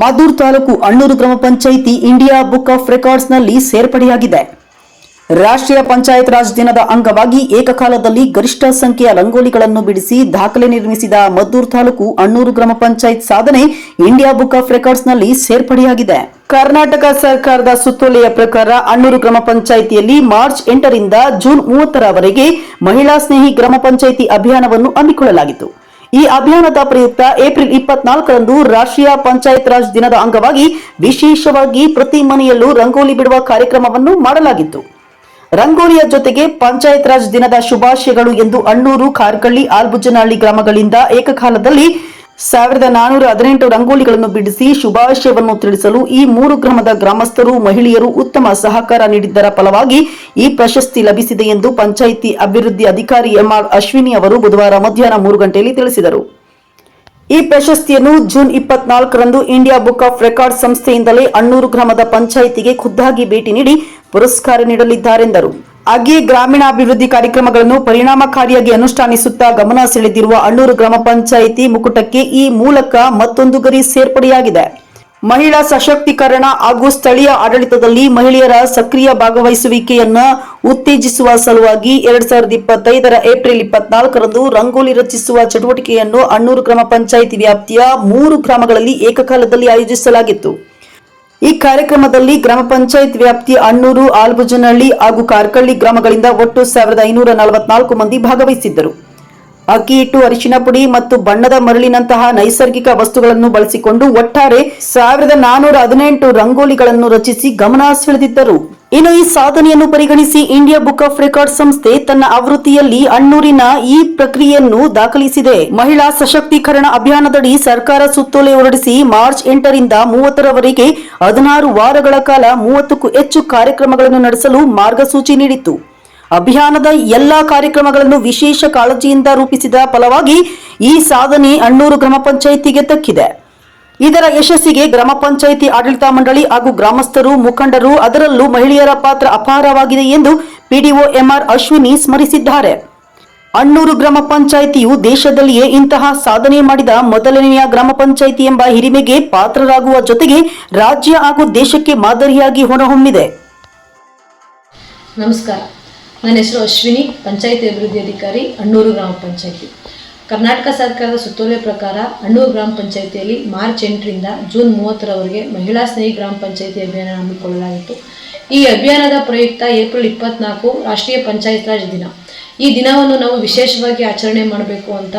ಮದ್ದೂರು ತಾಲೂಕು ಅಣ್ಣೂರು ಗ್ರಾಮ panchayat India book of ರೆಕಾರ್ಡ್ಸ್ನಲ್ಲಿ ಸೇರ್ಪಡೆಯಾಗಿದೆ. ರಾಷ್ಟ್ರೀಯ ಪಂಚಾಯತ್ ರಾಜ್ ದಿನದ ಅಂಗವಾಗಿ ಏಕಕಾಲದಲ್ಲಿ ಗರಿಷ್ಠ ಸಂಖ್ಯೆಯ ರಂಗೋಲಿಗಳನ್ನು ಬಿಡಿಸಿ ದಾಖಲೆ ನಿರ್ಮಿಸಿದ ಮದ್ದೂರು ತಾಲೂಕು ಅಣ್ಣೂರು ಗ್ರಾಮ ಪಂಚಾಯತ್ ಸಾಧನೆ ಇಂಡಿಯಾ ಬುಕ್ ಆಫ್ ರೆಕಾರ್ಡ್ಸ್ನಲ್ಲಿ ಸೇರ್ಪಡೆಯಾಗಿದೆ. ಕರ್ನಾಟಕ ಸರ್ಕಾರದ ಸುತ್ತೋಲೆಯ ಪ್ರಕಾರ ಅಣ್ಣೂರು ಗ್ರಾಮ ಪಂಚಾಯಿತಿಯಲ್ಲಿ ಮಾರ್ಚ್ ಎಂಟರಿಂದ ಜೂನ್ ಮೂವತ್ತರವರೆಗೆ ಮಹಿಳಾ ಸ್ನೇಹಿ ಗ್ರಾಮ ಪಂಚಾಯಿತಿ ಅಭಿಯಾನವನ್ನು ಹಮ್ಮಿಕೊಳ್ಳಲಾಗಿತ್ತು. ಈ ಅಭಿಯಾನದ ಪ್ರಯುಕ್ತ ಏಪ್ರಿಲ್ ಇಪ್ಪತ್ನಾಲ್ಕರಂದು ರಾಷ್ಟ್ರೀಯ ಪಂಚಾಯತ್ ರಾಜ್ ದಿನದ ಅಂಗವಾಗಿ ವಿಶೇಷವಾಗಿ ಪ್ರತಿ ಮನೆಯಲ್ಲೂ ರಂಗೋಲಿ ಬಿಡುವ ಕಾರ್ಯಕ್ರಮವನ್ನು ಮಾಡಲಾಗಿತ್ತು. ರಂಗೋಲಿಯ ಜೊತೆಗೆ ಪಂಚಾಯತ್ ರಾಜ್ ದಿನದ ಶುಭಾಶಯಗಳು ಎಂದು ಅಣ್ಣೂರು ಕಾರ್ಕಳ್ಳಿ ಆಲ್ಬುಜನಹಳ್ಳಿ ಗ್ರಾಮಗಳಿಂದ ಏಕಕಾಲದಲ್ಲಿ ಸಾವಿರದ ನಾನೂರ ಹದಿನೆಂಟು ರಂಗೋಲಿಗಳನ್ನು ಬಿಡಿಸಿ ಶುಭಾಶಯವನ್ನು ತಿಳಿಸಲು ಈ ಮೂರು ಗ್ರಾಮದ ಗ್ರಾಮಸ್ಥರು, ಮಹಿಳೆಯರು ಉತ್ತಮ ಸಹಕಾರ ನೀಡಿದ್ದರ ಫಲವಾಗಿ ಈ ಪ್ರಶಸ್ತಿ ಲಭಿಸಿದೆ ಎಂದು ಪಂಚಾಯಿತಿ ಅಭಿವೃದ್ಧಿ ಅಧಿಕಾರಿ ಎಂಆರ್ ಅಶ್ವಿನಿ ಅವರು ಬುಧವಾರ ಮಧ್ಯಾಹ್ನ ಮೂರು ಗಂಟೆಯಲ್ಲಿ ತಿಳಿಸಿದರು. ಈ ಪ್ರಶಸ್ತಿಯನ್ನು ಜೂನ್ ಇಪ್ಪತ್ನಾಲ್ಕರಂದು ಇಂಡಿಯಾ ಬುಕ್ ಆಫ್ ರೆಕಾರ್ಡ್ ಸಂಸ್ಥೆಯಿಂದಲೇ ಅಣ್ಣೂರು ಗ್ರಾಮದ ಪಂಚಾಯಿತಿಗೆ ಖುದ್ದಾಗಿ ಭೇಟಿ ನೀಡಿ ಪುರಸ್ಕಾರ ನೀಡಲಿದ್ದಾರೆಂದರು. ಹಾಗೆಯೇ ಗ್ರಾಮೀಣಾಭಿವೃದ್ಧಿ ಕಾರ್ಯಕ್ರಮಗಳನ್ನು ಪರಿಣಾಮಕಾರಿಯಾಗಿ ಅನುಷ್ಠಾನಿಸುತ್ತಾ ಗಮನ ಸೆಳೆದಿರುವ ಅಣ್ಣೂರು ಗ್ರಾಮ ಪಂಚಾಯಿತಿ ಮುಕುಟಕ್ಕೆ ಈ ಮೂಲಕ ಮತ್ತೊಂದು ಗರಿ ಸೇರ್ಪಡೆಯಾಗಿದೆ. ಮಹಿಳಾ ಸಶಕ್ತೀಕರಣ ಹಾಗೂ ಸ್ಥಳೀಯ ಆಡಳಿತದಲ್ಲಿ ಮಹಿಳೆಯರ ಸಕ್ರಿಯ ಭಾಗವಹಿಸುವಿಕೆಯನ್ನು ಉತ್ತೇಜಿಸುವ ಸಲುವಾಗಿ ಎರಡ್ ಸಾವಿರದ ಇಪ್ಪತ್ತೈದರ ಏಪ್ರಿಲ್ ಇಪ್ಪತ್ನಾಲ್ಕರಂದು ರಂಗೋಲಿ ರಚಿಸುವ ಚಟುವಟಿಕೆಯನ್ನು ಅಣ್ಣೂರು ಗ್ರಾಮ ಪಂಚಾಯಿತಿ ವ್ಯಾಪ್ತಿಯ ಮೂರು ಗ್ರಾಮಗಳಲ್ಲಿ ಏಕಕಾಲದಲ್ಲಿ ಆಯೋಜಿಸಲಾಗಿತ್ತು. ಈ ಕಾರ್ಯಕ್ರಮದಲ್ಲಿ ಗ್ರಾಮ ಪಂಚಾಯತ್ ವ್ಯಾಪ್ತಿ ಅಣ್ಣೂರು, ಆಲ್ಬುಜನಹಳ್ಳಿ ಹಾಗೂ ಕಾರ್ಕಳ್ಳಿ ಗ್ರಾಮಗಳಿಂದ ಒಟ್ಟು ಸಾವಿರದ ಐನೂರ ನಲವತ್ನಾಲ್ಕು ಮಂದಿ ಭಾಗವಹಿಸಿದ್ದರು. ಅಕ್ಕಿ ಹಿಟ್ಟು, ಅರಿಶಿನ ಪುಡಿ ಮತ್ತು ಬಣ್ಣದ ಮರಳಿನಂತಹ ನೈಸರ್ಗಿಕ ವಸ್ತುಗಳನ್ನು ಬಳಸಿಕೊಂಡು ಒಟ್ಟಾರೆ ಸಾವಿರದ ನಾನೂರ ಹದಿನೆಂಟು ರಂಗೋಲಿಗಳನ್ನು ರಚಿಸಿ ಗಮನ ಸೆಳೆದಿದ್ದರು. ಇನ್ನು ಈ ಸಾಧನೆಯನ್ನು ಪರಿಗಣಿಸಿ ಇಂಡಿಯಾ ಬುಕ್ ಆಫ್ ರೆಕಾರ್ಡ್ ಸಂಸ್ಥೆ ತನ್ನ ಆವೃತ್ತಿಯಲ್ಲಿ ಅಣ್ಣೂರಿನ ಈ ಪ್ರಕ್ರಿಯೆಯನ್ನು ದಾಖಲಿಸಿದೆ. ಮಹಿಳಾ ಸಶಕ್ತೀಕರಣ ಅಭಿಯಾನದಡಿ ಸರ್ಕಾರ ಸುತ್ತೋಲೆ ಹೊರಡಿಸಿ ಮಾರ್ಚ್ ಎಂಟರಿಂದ ಮೂವತ್ತರವರೆಗೆ ಹದಿನಾರು ವಾರಗಳ ಕಾಲ ಮೂವತ್ತಕ್ಕೂ ಹೆಚ್ಚು ಕಾರ್ಯಕ್ರಮಗಳನ್ನು ನಡೆಸಲು ಮಾರ್ಗಸೂಚಿ ನೀಡಿತ್ತು. ಅಭಿಯಾನದ ಎಲ್ಲಾ ಕಾರ್ಯಕ್ರಮಗಳನ್ನು ವಿಶೇಷ ಕಾಳಜಿಯಿಂದ ರೂಪಿಸಿದ ಫಲವಾಗಿ ಈ ಸಾಧನೆ ಅಣ್ಣೂರು ಗ್ರಾಮ ಪಂಚಾಯಿತಿಗೆ ದಕ್ಕಿದೆ ಇದರ ಯಶಸ್ಸಿಗೆ ಗ್ರಾಮ ಪಂಚಾಯಿತಿ ಆಡಳಿತ ಮಂಡಳಿ ಹಾಗೂ ಗ್ರಾಮಸ್ಥರು, ಮುಖಂಡರು, ಅದರಲ್ಲೂ ಮಹಿಳೆಯರ ಪಾತ್ರ ಅಪಾರವಾಗಿದೆ ಎಂದು ಪಿಡಿಒ ಎಂಆರ್ ಅಶ್ವಿನಿ ಸ್ಮರಿಸಿದ್ದಾರೆ. ಅಣ್ಣೂರು ಗ್ರಾಮ ಪಂಚಾಯಿತಿಯು ದೇಶದಲ್ಲಿಯೇ ಇಂತಹ ಸಾಧನೆ ಮಾಡಿದ ಮೊದಲನೆಯ ಗ್ರಾಮ ಪಂಚಾಯಿತಿ ಎಂಬ ಹಿರಿಮೆಗೆ ಪಾತ್ರರಾಗುವ ಜೊತೆಗೆ ರಾಜ್ಯ ಹಾಗೂ ದೇಶಕ್ಕೆ ಮಾದರಿಯಾಗಿ ಹೊರಹೊಮ್ಮಿದೆ. ನಮಸ್ಕಾರ. ನನ್ನ ಹೆಸರು ಅಶ್ವಿನಿ, ಪಂಚಾಯಿತಿ ಅಭಿವೃದ್ಧಿ ಅಧಿಕಾರಿ, ಅಣ್ಣೂರು ಗ್ರಾಮ ಪಂಚಾಯತಿ. ಕರ್ನಾಟಕ ಸರ್ಕಾರದ ಸುತ್ತೋಲೆ ಪ್ರಕಾರ ಅಣ್ಣೂರು ಗ್ರಾಮ ಪಂಚಾಯಿತಿಯಲ್ಲಿ ಮಾರ್ಚ್ ಎಂಟರಿಂದ ಜೂನ್ ಮೂವತ್ತರವರೆಗೆ ಮಹಿಳಾ ಸ್ನೇಹಿ ಗ್ರಾಮ ಪಂಚಾಯಿತಿ ಅಭಿಯಾನ ಹಮ್ಮಿಕೊಳ್ಳಲಾಗಿತ್ತು. ಈ ಅಭಿಯಾನದ ಪ್ರಯುಕ್ತ ಏಪ್ರಿಲ್ ಇಪ್ಪತ್ನಾಲ್ಕು ರಾಷ್ಟ್ರೀಯ ಪಂಚಾಯತ್ ರಾಜ್ ದಿನ. ಈ ದಿನವನ್ನು ನಾವು ವಿಶೇಷವಾಗಿ ಆಚರಣೆ ಮಾಡಬೇಕು ಅಂತ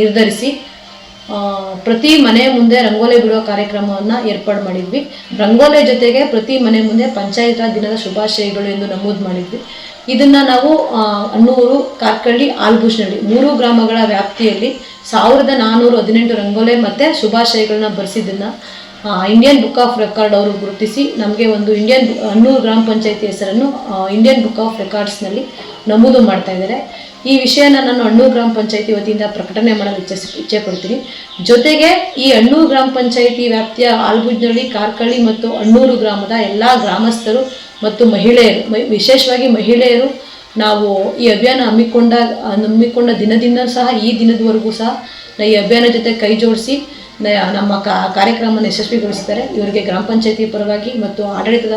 ನಿರ್ಧರಿಸಿ ಪ್ರತಿ ಮನೆ ಮುಂದೆ ರಂಗೋಲಿ ಬಿಡುವ ಕಾರ್ಯಕ್ರಮವನ್ನು ಏರ್ಪಾಡು ಮಾಡಿದ್ವಿ. ರಂಗೋಲಿ ಜೊತೆಗೆ ಪ್ರತಿ ಮನೆ ಮುಂದೆ ಪಂಚಾಯತ್ ರಾಜ್ ದಿನದ ಶುಭಾಶಯಗಳು ಎಂದು ನಮೂದು ಮಾಡಿದ್ವಿ. ಇದನ್ನ ನಾವು ಅಣ್ಣೂರು ಕಾರ್ಕಳ್ಳಿ ಆಲ್ಭೂಷಣಿ ಮೂರು ಗ್ರಾಮಗಳ ವ್ಯಾಪ್ತಿಯಲ್ಲಿ ಸಾವಿರದ ನಾನ್ನೂರ ಹದಿನೆಂಟು ರಂಗೋಲೆ ಮತ್ತೆ ಶುಭಾಶಯಗಳನ್ನ ಬರೆಸಿದ್ದನ್ನ ಇಂಡಿಯನ್ ಬುಕ್ ಆಫ್ ರೆಕಾರ್ಡ್ ಅವರು ಗುರುತಿಸಿ, ನಮಗೆ ಒಂದು ಇಂಡಿಯನ್ ಅಣ್ಣೂರು ಗ್ರಾಮ ಪಂಚಾಯತಿ ಹೆಸರನ್ನು ಇಂಡಿಯನ್ ಬುಕ್ ಆಫ್ ರೆಕಾರ್ಡ್ಸ್ನಲ್ಲಿ ನಮೂದು ಮಾಡ್ತಾ ಇದ್ದಾರೆ. ಈ ವಿಷಯನ ನಾನು ಅಣ್ಣೂರು ಗ್ರಾಮ ಪಂಚಾಯತಿ ವತಿಯಿಂದ ಪ್ರಕಟಣೆ ಮಾಡಲು ಇಚ್ಛೆ ಇಚ್ಛೆ ಪಡ್ತೀನಿ. ಜೊತೆಗೆ ಈ ಅಣ್ಣೂರು ಗ್ರಾಮ ಪಂಚಾಯತಿ ವ್ಯಾಪ್ತಿಯ ಆಲ್ಬುಜ್ನಳ್ಳಿ ಕಾರ್ಕಳ್ಳಿ ಮತ್ತು ಅಣ್ಣೂರು ಗ್ರಾಮದ ಎಲ್ಲ ಗ್ರಾಮಸ್ಥರು ಮತ್ತು ಮಹಿಳೆಯರು ವಿಶೇಷವಾಗಿ ಮಹಿಳೆಯರು ನಾವು ಈ ಅಭಿಯಾನ ಹಮ್ಮಿಕೊಂಡ ಹಮ್ಮಿಕೊಂಡ ದಿನದಿಂದ ಸಹ ಈ ದಿನದವರೆಗೂ ಸಹ ಈ ಅಭಿಯಾನ ಜೊತೆ ಕೈ ಜೋಡಿಸಿ ನಮ್ಮ ಕಾರ್ಯಕ್ರಮವನ್ನು ಯಶಸ್ವಿಗೊಳಿಸಿದ್ದಾರೆ ಇವರಿಗೆ ಗ್ರಾಮ ಪಂಚಾಯತಿ ಪರವಾಗಿ ಮತ್ತು ಆಡಳಿತದ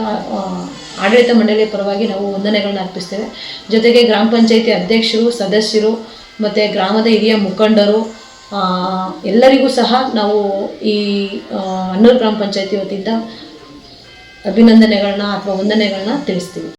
ಆಡಳಿತ ಮಂಡಳಿಯ ಪರವಾಗಿ ನಾವು ವಂದನೆಗಳನ್ನ ಅರ್ಪಿಸ್ತೇವೆ. ಜೊತೆಗೆ ಗ್ರಾಮ ಪಂಚಾಯತಿ ಅಧ್ಯಕ್ಷರು, ಸದಸ್ಯರು ಮತ್ತು ಗ್ರಾಮದ ಹಿರಿಯ ಮುಖಂಡರು ಎಲ್ಲರಿಗೂ ಸಹ ನಾವು ಈ ಅನ್ನೂರು ಗ್ರಾಮ ಪಂಚಾಯತಿ ವತಿಯಿಂದ ಅಭಿನಂದನೆಗಳನ್ನ ಅಥವಾ ವಂದನೆಗಳನ್ನ ತಿಳಿಸ್ತೀವಿ.